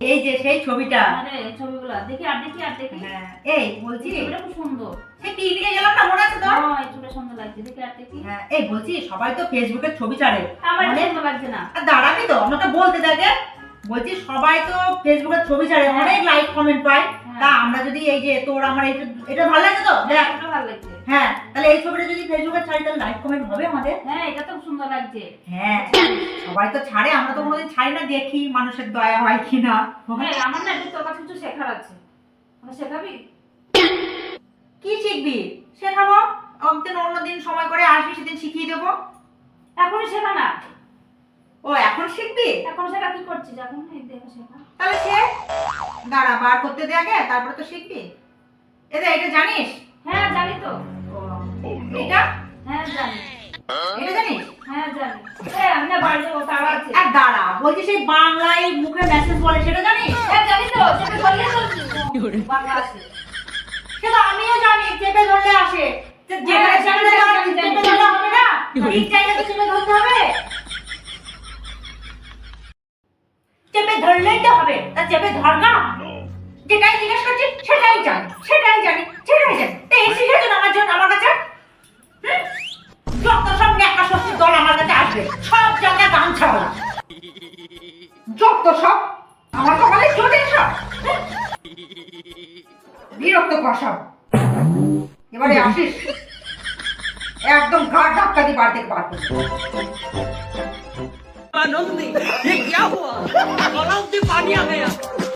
এই যে সেই ছবিটা। আরে ছবিগুলো দেখি আর দেখি আর দেখি। হ্যাঁ এই বলছি। ছবিটা খুব সুন্দর। সে পিকনিকে গেলাম না? মনে আছে তোর? হ্যাঁ ছবিটা সুন্দর লাগছে দেখি আর দেখি। হ্যাঁ এই বলছি সবাই তো ফেসবুকে ছবি ছাড়ে। আমার সুন্দর লাগছে না। দাঁড়াবি তো আমাকে বলতে থাকে বলছি সবাই তো ফেসবুকের ছবি ছাড়ে। অনেক লাইক কমেন্ট পায়। হ্যাঁ। তা আমরা যদি এই যে তোর আমার এটা ভালো লাগে তো? দেখ। ভালো লাগছে। হ্যাঁ তাহলে এই ছবিটা যদি ফেসবুকে ছাড়ি তাহলে লাইক কমেন্ট হবে আমাদের। হ্যাঁ এটা তো সুন্দর লাগছে। হ্যাঁ সবাই তো ছাড়ে আমরা তো কোনোদিন ছাড়ি না দেখি মানুষের দয়া হয় কিনা। হ্যাঁ আমার না তোর কাছে কিছু শেখার আছে। শেখাবি? কি শিখবি? শেখাবো। একদিন অন্যদিন সময় করে আসবি সেদিন শিখিয়ে দেবো। এখনই শেখা না? ও এখন শিখবি? এখন শেখা কি করছিস? এখন শেখা। তাহলে সে দাঁড়া বার করতে দে আগে তারপরে তো শিখবি। এটা এটা জানিস? হ্যাঁ জানি তো। এটা? হ্যাঁ জানি। এটা জানিস? হ্যাঁ জানি। হ্যাঁ আমি না বাড়ি যাব তারা আছে। আর দাঁড়া বলছি সেই বাংলায় মুখে মেসেজ বলে সেটা জানিস? হ্যাঁ জানি তো সেটা বললে বলছি বাংলা আছে। সেটা আমিও জানি চেপে ধরলে আসে। যেখানে হ্যাঁ, সেখানে। চেপে ধরলে হবে না। ঠিক জায়গাতে চেপে ধরতে হবে। চেপে ধরলেই তো হবে। তা চেপে ধর না। যেটাই জিজ্ঞেস করছি সেটাই জানি সেটাই জানি সেটাই জানি তো এই শিখেছো না আমার জন্য আমার কাছে হুম? যত সব নেকা শক্তির দল আমার কাছে আসবে সব জায়গায় গামছা ওরা যত সব আমার কপালে জোটে সব হুম? বিরক্ত কর সব এবারে আসিস একদম ঘাট ধাক্কা দিয়ে বার থেকে বার করবি। आनंदी ये क्या हुआ